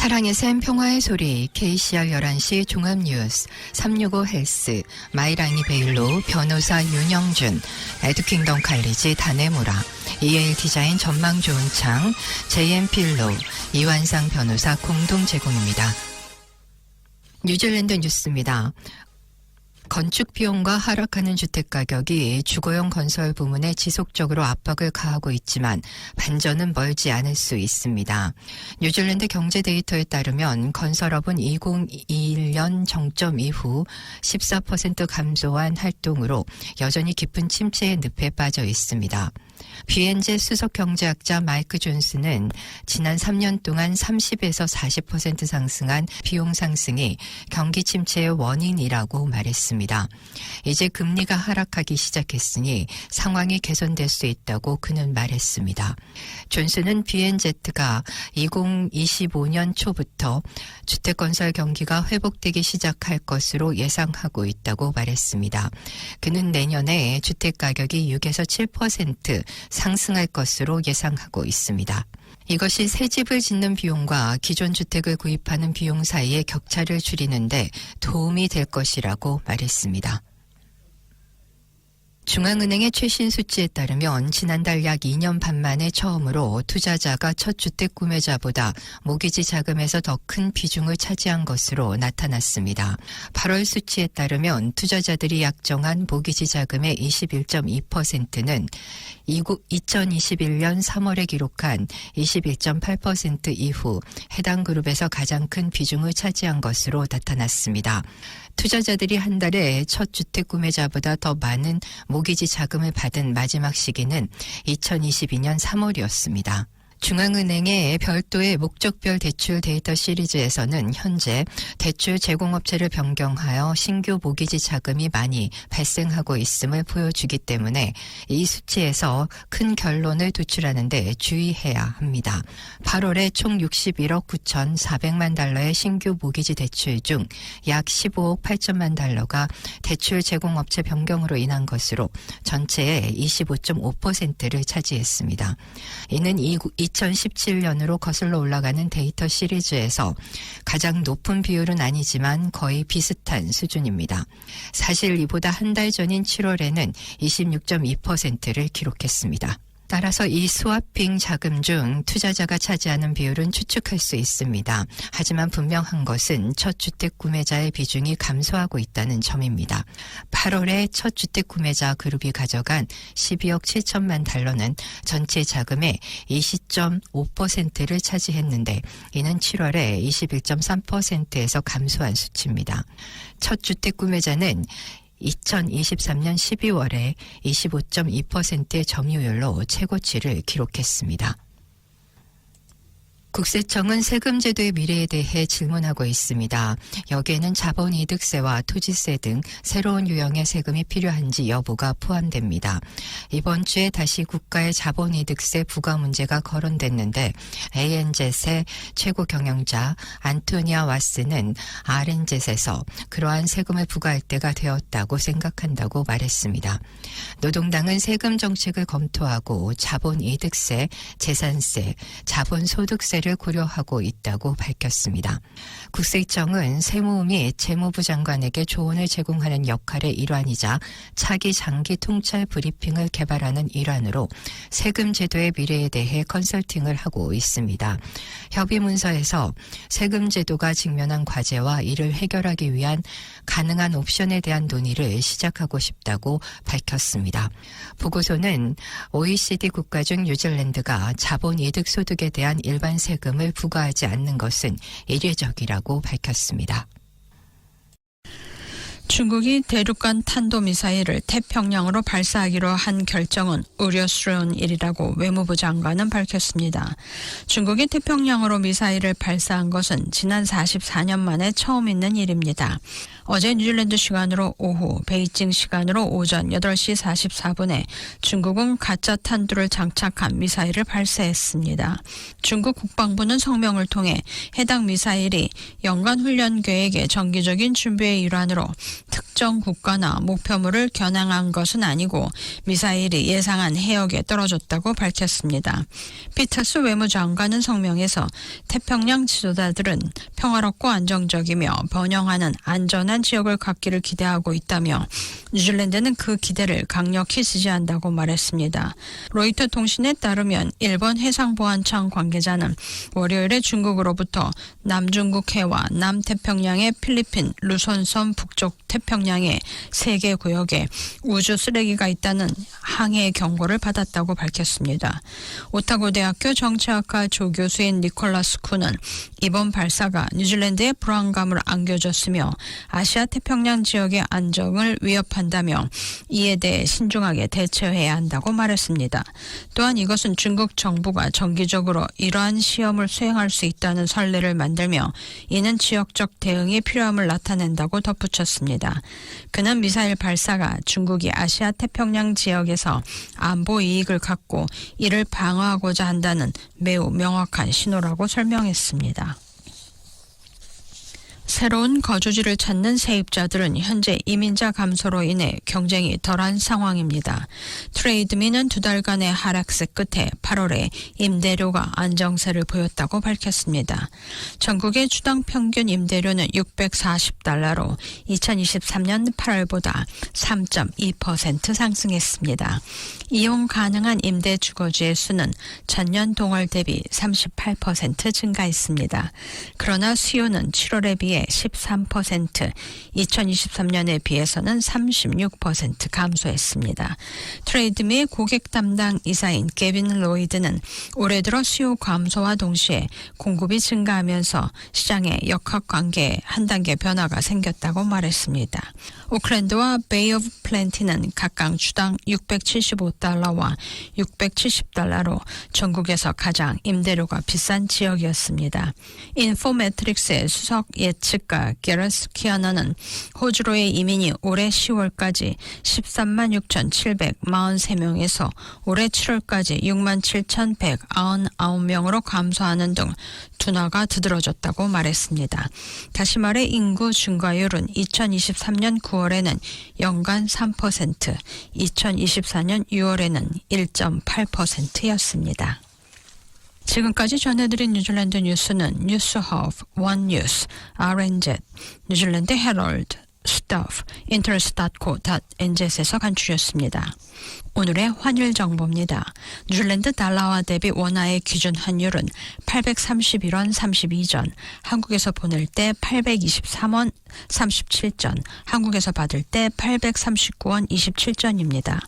사랑의 샘 평화의 소리 KCR 11시 종합뉴스 365 헬스 마이랑이 베일로 변호사 윤영준 에듀킹덤 칼리지 다네모라 EL 디자인 전망 좋은 창 JM 필로 이완상 변호사 공동 제공입니다. 뉴질랜드 뉴스입니다. 건축 비용과 하락하는 주택 가격이 주거용 건설 부문에 지속적으로 압박을 가하고 있지만 반전은 멀지 않을 수 있습니다. 뉴질랜드 경제 데이터에 따르면 건설업은 2021년 정점 이후 14% 감소한 활동으로 여전히 깊은 침체의 늪에 빠져 있습니다. 비엔제 수석 경제학자 마이크 존스는 지난 3년 동안 30에서 40% 상승한 비용 상승이 경기 침체의 원인이라고 말했습니다. 이제 금리가 하락하기 시작했으니 상황이 개선될 수 있다고 그는 말했습니다. 존스는 비엔제트가 2025년 초부터 주택 건설 경기가 회복되기 시작할 것으로 예상하고 있다고 말했습니다. 그는 내년에 주택 가격이 6에서 7% 상승할 것으로 예상하고 있습니다. 이것이 새 집을 짓는 비용과 기존 주택을 구입하는 비용 사이의 격차를 줄이는데 도움이 될 것이라고 말했습니다. 중앙은행의 최신 수치에 따르면 지난달 약 2년 반 만에 처음으로 투자자가 첫 주택 구매자보다 모기지 자금에서 더 큰 비중을 차지한 것으로 나타났습니다. 8월 수치에 따르면 투자자들이 약정한 모기지 자금의 21.2%는 2021년 3월에 기록한 21.8% 이후 해당 그룹에서 가장 큰 비중을 차지한 것으로 나타났습니다. 투자자들이 한 달에 첫 주택 구매자보다 더 많은 모기지 자금을 받은 마지막 시기는 2022년 3월이었습니다. 중앙은행의 별도의 목적별 대출 데이터 시리즈에서는 현재 대출 제공업체를 변경하여 신규 모기지 자금이 많이 발생하고 있음을 보여주기 때문에 이 수치에서 큰 결론을 도출하는데 주의해야 합니다. 8월에 총 61억 9,400만 달러의 신규 모기지 대출 중 약 15억 8천만 달러가 대출 제공업체 변경으로 인한 것으로 전체의 25.5%를 차지했습니다. 이는 2017년으로 거슬러 올라가는 데이터 시리즈에서 가장 높은 비율은 아니지만 거의 비슷한 수준입니다. 사실 이보다 한 달 전인 7월에는 26.2%를 기록했습니다. 따라서 이 스와핑 자금 중 투자자가 차지하는 비율은 추측할 수 있습니다. 하지만 분명한 것은 첫 주택 구매자의 비중이 감소하고 있다는 점입니다. 8월에 첫 주택 구매자 그룹이 가져간 12억 7천만 달러는 전체 자금의 20.5%를 차지했는데 이는 7월에 21.3%에서 감소한 수치입니다. 첫 주택 구매자는 2023년 12월에 25.2%의 점유율로 최고치를 기록했습니다. 국세청은 세금 제도의 미래에 대해 질문하고 있습니다. 여기에는 자본이득세와 토지세 등 새로운 유형의 세금이 필요한지 여부가 포함됩니다. 이번 주에 다시 국가의 자본이득세 부과 문제가 거론됐는데 ANZ의 최고 경영자 안토니아 와스는 RNZ에서 그러한 세금을 부과할 때가 되었다고 생각한다고 말했습니다. 노동당은 세금 정책을 검토하고 자본이득세, 재산세, 자본소득세 를 고려하고 있다고 밝혔습니다. 국세청은 세무 및 재무부 장관에게 조언을 제공하는 역할의 일환이자 차기 장기 통찰 브리핑을 개발하는 일환으로 세금 제도의 미래에 대해 컨설팅을 하고 있습니다. 협의 문서에서 세금 제도가 직면한 과제와 이를 해결하기 위한 가능한 옵션에 대한 논의를 시작하고 싶다고 밝혔습니다. 보고서는 OECD 국가 중 뉴질랜드가 자본 이득 소득에 대한 일반 세금 을 부과하지 않는 것은 이례적이라고 밝혔습니다. 중국이 대륙간 탄도미사일을 태평양으로 발사하기로 한 결정은 우려스러운 일이라고 외무부 장관은 밝혔습니다. 중국이 태평양으로 미사일을 발사한 것은 지난 44년 만에 처음 있는 일입니다. 어제 뉴질랜드 시간으로 오후, 베이징 시간으로 오전 8시 44분에 중국은 가짜 탄두를 장착한 미사일을 발사했습니다. 중국 국방부는 성명을 통해 해당 미사일이 연간 훈련 계획의 정기적인 준비의 일환으로 특정 국가나 목표물을 겨냥한 것은 아니고 미사일이 예상한 해역에 떨어졌다고 밝혔습니다. 피터스 외무장관은 성명에서 태평양 지도자들은 평화롭고 안정적이며 번영하는 안전한 지역을 갖기를 기대하고 있다며 뉴질랜드는 그 기대를 강력히 지지한다고 말했습니다. 로이터 통신에 따르면 일본 해상보안청 관계자는 월요일에 중국으로부터 남중국 해와 남태평양의 필리핀 루손섬 북쪽 태평양의 세개 구역에 우주 쓰레기가 있다는 항해 경고를 받았다고 밝혔습니다. 오타고 대학교 정치학과 조 교수인 니콜라스 쿠는 이번 발사가 뉴질랜드의 불안감을 안겨줬으며 아시 아 태평양 지역의 안정을 위협한다며 이에 대해 신중하게 대처해야 한다고 말했습니다. 또한 이것은 중국 정부가 정기적으로 이러한 시험을 수행할 수 있다는 선례를 만들며 이는 지역적 대응이 필요함을 나타낸다고 덧붙였습니다. 그는 미사일 발사가 중국이 아시아 태평양 지역에서 안보 이익을 갖고 이를 방어하고자 한다는 매우 명확한 신호라고 설명했습니다. 새로운 거주지를 찾는 세입자들은 현재 이민자 감소로 인해 경쟁이 덜한 상황입니다. 트레이드미는 두 달간의 하락세 끝에 8월에 임대료가 안정세를 보였다고 밝혔습니다. 전국의 주당 평균 임대료는 640달러로 2023년 8월보다 3.2% 상승했습니다. 이용 가능한 임대 주거지의 수는 전년 동월 대비 38% 증가했습니다. 그러나 수요는 7월에 비해 13%, 2023년에 비해서는 36% 감소했습니다. 트레이드미의 고객 담당 이사인 게빈 로이드는 올해 들어 수요 감소와 동시에 공급이 증가하면서 시장의 역학 관계에 한 단계 변화가 생겼다고 말했습니다. 오클랜드와 베이 오브 플랜티는 각각 주당 675달러와 670달러로 전국에서 가장 임대료가 비싼 지역이었습니다. 인포매트릭스의 수석 예측가 게러스 키아너는 호주로의 이민이 올해 10월까지 13만 6,743명에서 올해 7월까지 6만 7,199명으로 감소하는 등 둔화가 두드러졌다고 말했습니다. 다시 말해 인구 증가율은 2023년 9월에는 연간 3%, 2024년 6월에는 1.8%였습니다. 지금까지 전해드린 뉴질랜드 뉴스는 뉴스허브, 원뉴스, RNZ, 뉴질랜드 헤럴드, 스타프, 인터스타코.nz에서 간추렸습니다. 오늘의 환율 정보입니다. 뉴질랜드 달러와 대비 원화의 기준 환율은 831원 32전, 한국에서 보낼 때 823원 37전, 한국에서 받을 때 839원 27전입니다.